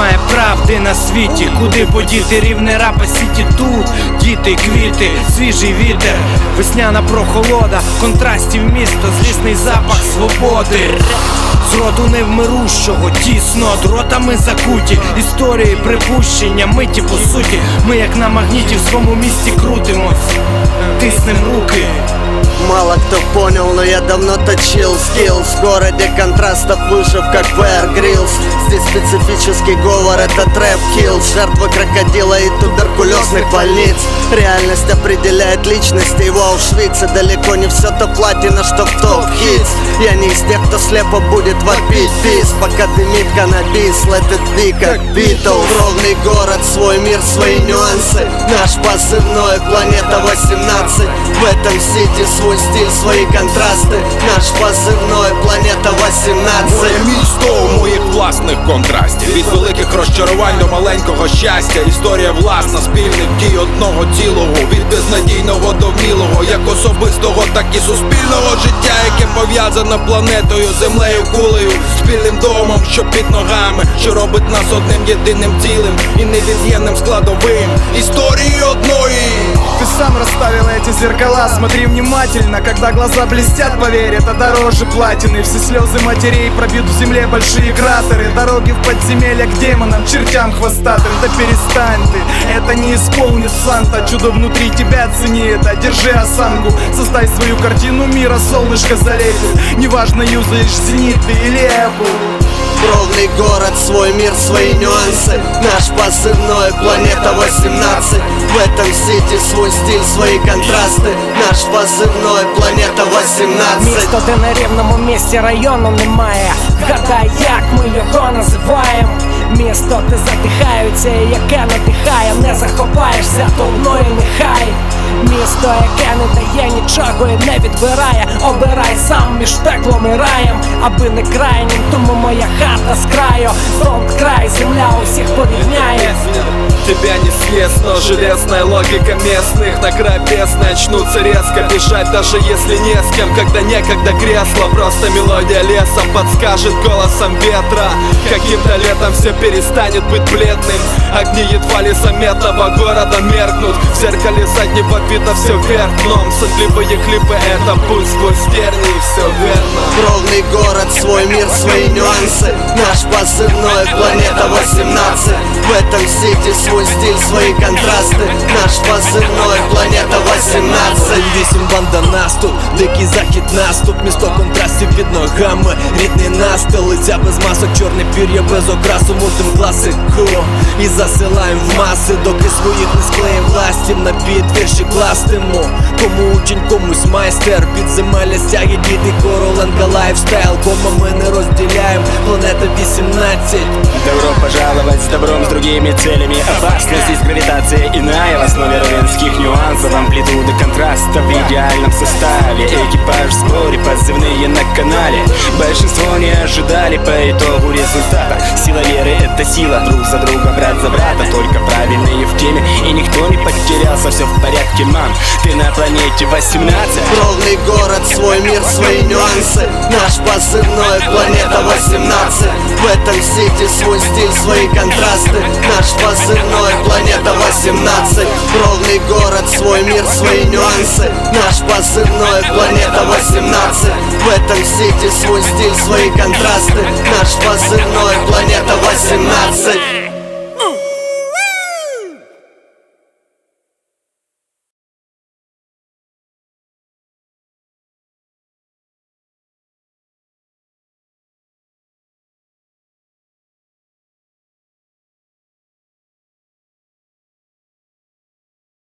Немає правди на світі, куди подіти? Рівне рапа сіті тут. Діти, квіти, свіжий вітер, весняна прохолода, контрастів місто, злісний запах свободи. З роду невмирущого, тісно, дротами закуті, історії, припущення, миті по суті. Ми як на магніті в своєму місті крутимось, тиснем руки. Мало кто понял, но я давно точил скиллс В городе контрастов вышив, как Bear Grylls Здесь специфический говор, это трэп киллс Жертвы крокодила и туберкулезных больниц. Реальность определяет личность его Аушвиц И далеко не все то платина, что в топ-хитс Я не из тех, кто слепо будет вопить. Бис Пока дымит каннабис, let it be, как Beatles. Ровный город, свой мир, свои нюансы. Наш позывной, планета 18 В этом сити свой стиль, свои контрасты Наш позывной, планета 18 Моє місто у моїх власних контрастів Від великих розчарувань до маленького щастя Історія власна, спільних дій одного цілого Від безнадійного до вмілого Як особистого, так і суспільного життя Яке пов'язане планетою, землею, кулею Спільним домом, що під ногами Що робить нас одним єдиним цілим І невід'ємним складовим Історії одної Ты сам расставил эти зеркала Смотри внимательно, когда глаза блестят Поверь, это дороже платины Все слезы матерей пробьют в земле большие кратеры Дороги в подземелья к демонам, чертям хвостатым. Да перестань ты, это не исполнит Санта. Чудо внутри тебя, цени это, держи осанку. Создай свою картину мира, солнышко залепит Неважно, юзаешь зенит ты или Apple Ровный город, свой мир, свои нюансы Наш позывной, планета 18 В этом сити свой стиль, свои контрасты Наш позывной, планета 18 Місто, де на рівному місці району немає. Гадай, як ми його називаємо. Місто, де задихаються, і яке надихає, не захопаєшся, то мною нехай. Місто, яке не дає нічого і не відбирає. Обирай сам між пеклом і раєм, аби не крайнім, тому моя хата з краю. Фронт край, земля усіх порівняє. Тебя не съест, но железная логика местных На край бездны очнутся резко бежать Даже если не с кем, когда некогда кресло Просто мелодия лесом подскажет голосом ветра Каким-то летом все перестанет быть бледным Огни едва ли заметного города меркнут В зеркале заднего вида все вверх дном Сонливые клипы это путь сквозь тернии Все верно Ровный город, свой мир, свои нюансы Наш позывной, планета 18 В этом сити свой стиль, свои контрасты Наш позывной, планета 18 Вісім банда наступ, дикий захід наступ, місто контрастів під ногами, рідний настил, лиця без масок, чорне пір'я без окрасу, мутим класику І засилаєм в маси, доки своїх не склеїм властів на біт вірші кластиму Кому учень, комусь майстер, підземелля стяги, діти, короленка, лайфстайл, кома ми не розділяєм, планета 18 Добро пожаловать с добром, с другими целями. Опасность здесь гравитация иная В основе ровенских нюансов. Амплитуда контраста в идеальном составе. Экипаж в сборе, позывные на канале. Большинство не ожидали по итогу результата. Сила веры — это сила. Друг за друга, брат за брата. Только правильные в теме. И никто не потерялся Все в порядке, мам, ты на планете 18 Ровный город, свой мир, свои нюансы. Наш позывной, планета 18 В этом сити свой стиль, свои контрасты. Наш позывной, планета 18 Ровный город, свой мир, свои нюансы. Наш позывной, планета 18 В этом сити свой стиль, свои контрасты. Наш позывной, планета 18